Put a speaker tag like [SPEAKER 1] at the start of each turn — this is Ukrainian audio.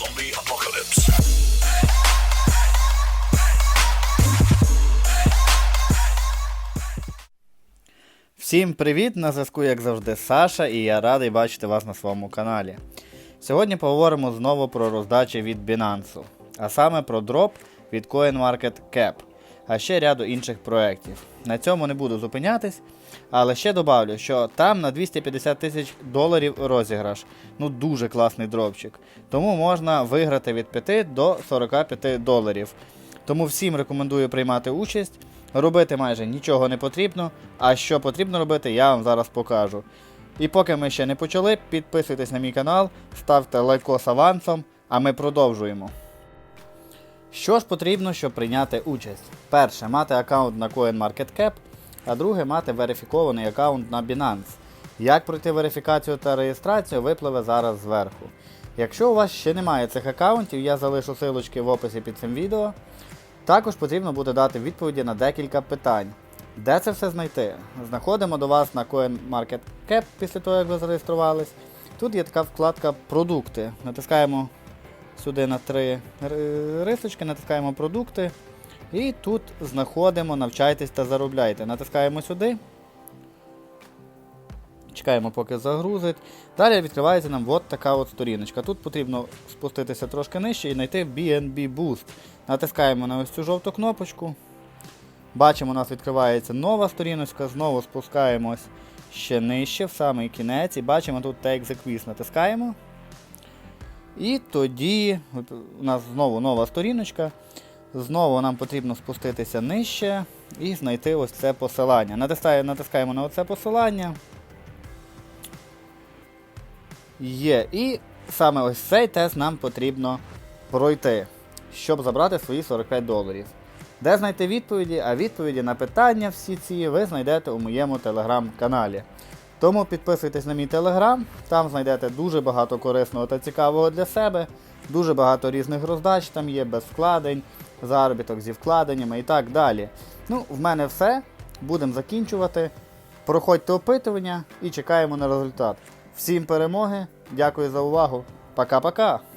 [SPEAKER 1] Zombie apocalypse.
[SPEAKER 2] Всім привіт! На зв'язку, як завжди, Саша, і я радий бачити вас на своєму каналі. Сьогодні поговоримо знову про роздачі від Binance, а саме про дроп від CoinMarketCap, а ще ряду інших проєктів. На цьому не буду зупинятись, але ще добавлю, що там на 250 тисяч доларів розіграш. Ну дуже класний дропчик. Тому можна виграти від 5 до 45 доларів. Тому всім рекомендую приймати участь. Робити майже нічого не потрібно, а що потрібно робити, я вам зараз покажу. І поки ми ще не почали, підписуйтесь на мій канал, ставте лайкос авансом, а ми продовжуємо. Що ж потрібно, щоб прийняти участь? Перше, мати аккаунт на CoinMarketCap, а друге мати верифікований аккаунт на Binance. Як пройти верифікацію та реєстрацію, випливе зараз зверху. Якщо у вас ще немає цих аккаунтів, я залишу силочки в описі під цим відео. Також потрібно буде дати відповіді на декілька питань. Де це все знайти? Знаходимо до вас на CoinMarketCap після того, як ви зареєструвались. Тут є така вкладка Продукти. Натискаємо сюди на три рисочки, натискаємо продукти. І тут знаходимо Навчайтесь та заробляйте. Натискаємо сюди. Чекаємо, поки загрузить. Далі відкривається нам от така от сторіночка. Тут потрібно спуститися трошки нижче і знайти BNB Boost. Натискаємо на ось цю жовту кнопочку. Бачимо, у нас відкривається нова сторіночка, знову спускаємось ще нижче, в самий кінець, і бачимо тут Take the Quiz. Натискаємо. І тоді у нас знову нова сторіночка. Знову нам потрібно спуститися нижче і знайти ось це посилання. Натискаємо на оце посилання. Є. І саме ось цей тест нам потрібно пройти, щоб забрати свої 45 доларів. Де знайти відповіді? А відповіді на питання всі ці ви знайдете у моєму телеграм-каналі. Тому підписуйтесь на мій телеграм, там знайдете дуже багато корисного та цікавого для себе, дуже багато різних роздач там є, без вкладень, заробіток зі вкладеннями і так далі. Ну, в мене все. Будемо закінчувати. Проходьте опитування і чекаємо на результат. Всім перемоги, дякую за увагу. Пока-пока!